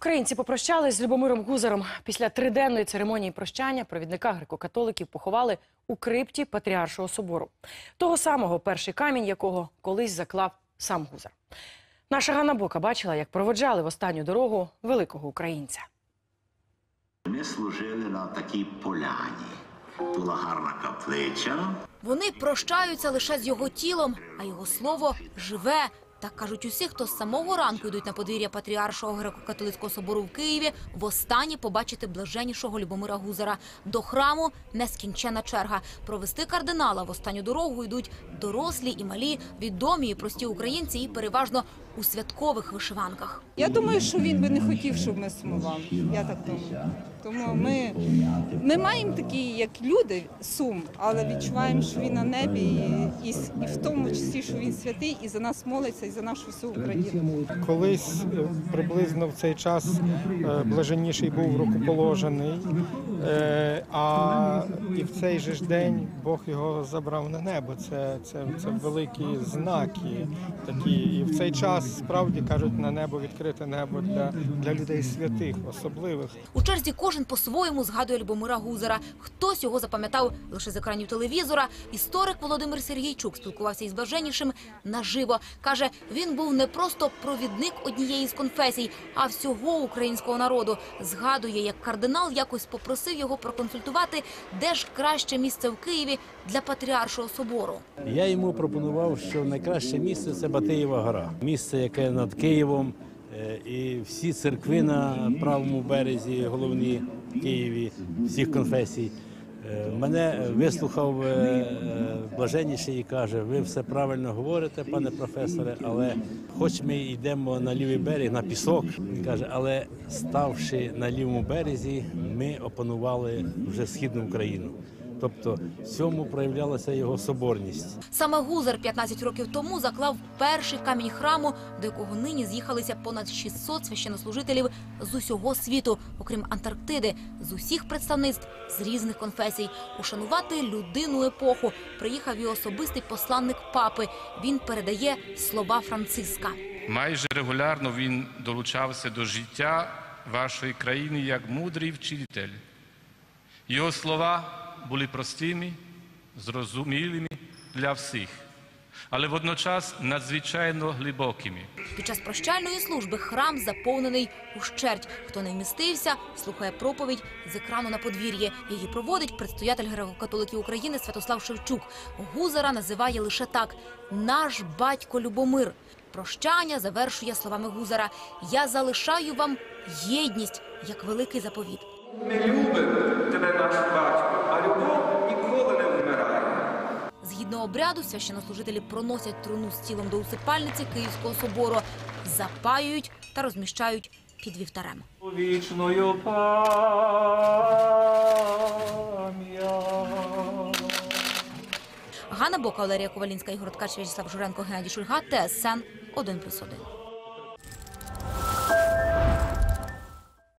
Українці попрощались з Любомиром Гузаром. Після триденної церемонії прощання провідника греко-католиків поховали у крипті Патріаршого собору. Того самого, перший камінь якого колись заклав сам Гузар. Наша Ганна Бока бачила, як проводжали в останню дорогу великого українця. Ми служили на такій поляні. Була гарна каплича. Вони прощаються лише з його тілом, а його слово живе. Так кажуть усі, хто з самого ранку йдуть на подвір'я Патріаршого греко-католицького собору в Києві, востаннє побачити блаженнішого Любомира Гузара. До храму нескінчена черга. Провести кардинала в останню дорогу йдуть дорослі і малі, відомі і прості українці, і переважно у святкових вишиванках. Я думаю, що він би не хотів, щоб ми сумували. Я так думаю. Тому ми, ми маємо такі, як люди, сум, але відчуваємо, що він на небі, і, і, і в тому числі, що він святий, і за нас молиться, і за нашу всю Україну. Колись е, приблизно в цей час е, блаженніший був рукоположений, е, а і в цей же ж день Бог його забрав на небо. Це, це, це великі знаки такі. І в цей час справді кажуть на небо відкрите небо для, для людей святих, особливих. У черзі кожен по-своєму згадує Любомира Гузера. Хтось його запам'ятав лише з екранів телевізора. Історик Володимир Сергійчук спілкувався із блаженнішим наживо. Каже, він був не просто провідник однієї з конфесій, а всього українського народу. Згадує, як кардинал якось попросив його проконсультувати, де ж краще місце в Києві для патріаршого собору. Я йому пропонував, що найкраще місце це Батиєва гора. Місце, яке над Києвом, е, і всі церкви на правому березі, головні в Києві, всіх конфесій. Е, Мене вислухав е, е, блаженніший і каже: ви все правильно говорите, пане професоре, але хоч ми йдемо на лівий берег, на пісок, каже, але ставши на лівому березі, ми опанували вже східну Україну. Тобто в цьому проявлялася його соборність. Саме Гузар 15 років тому заклав перший камінь храму, до якого нині з'їхалися понад 600 священнослужителів з усього світу, окрім Антарктиди, з усіх представництв з різних конфесій. Ушанувати людину епоху приїхав і особистий посланник папи. Він передає слова Франциска. Майже регулярно він долучався до життя вашої країни як мудрий вчитель. Його слова були простими, зрозумілими для всіх, але водночас надзвичайно глибокими. Під час прощальної служби храм заповнений ущерть. Хто не вмістився, слухає проповідь з екрану на подвір'ї. Її проводить предстоятель греко-католиків України Святослав Шевчук. Гузара називає лише так: наш батько Любомир. Прощання завершує словами Гузара: Я залишаю вам єдність як великий заповіт. Ми любимо тебе, наш батько, обряду, священнослужителі проносять труну з тілом до усипальниці Київського собору, запаюють та розміщають під вівтарем. Вічною. Ганна Бока, Валерія Ковалінська, Ігор Ткач, Вячеслав Журенко, Геннадій Шульга, ТСН 1+,1.